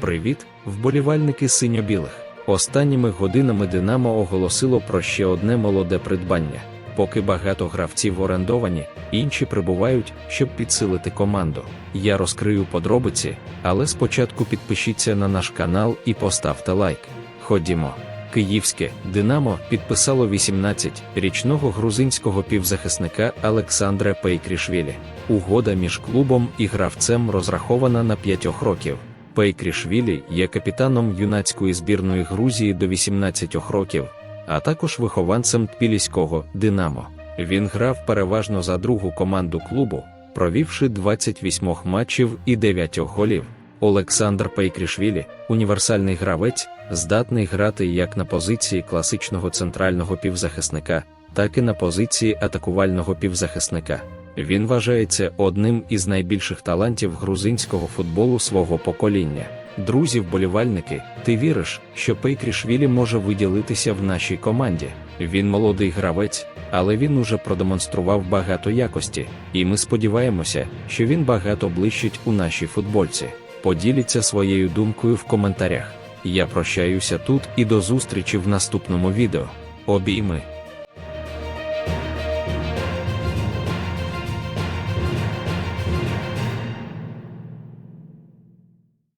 Привіт, вболівальники синьо-білих. Останніми годинами Динамо оголосило про ще одне молоде придбання. Поки багато гравців орендовані, інші прибувають, щоб підсилити команду. Я розкрию подробиці, але спочатку підпишіться на наш канал і поставте лайк. Ходімо. Київське Динамо підписало 18-річного грузинського півзахисника Олександра Пейкрішвілі. Угода між клубом і гравцем розрахована на 5 років. Пейкрішвілі є капітаном юнацької збірної Грузії до 18 років, а також вихованцем Тбіліського Динамо. Він грав переважно за другу команду клубу, провівши 28 матчів і 9 голів. Олександр Пейкрішвілі універсальний гравець, здатний грати як на позиції класичного центрального півзахисника, так і на позиції атакувального півзахисника. Він вважається одним із найбільших талантів грузинського футболу свого покоління. Друзі, вболівальники, ти віриш, що Пейкрішвілі може виділитися в нашій команді? Він молодий гравець, але він уже продемонстрував багато якості, і ми сподіваємося, що він багато блищить у нашій футбольці. Поділіться своєю думкою в коментарях. Я прощаюся тут і до зустрічі в наступному відео. Обійми!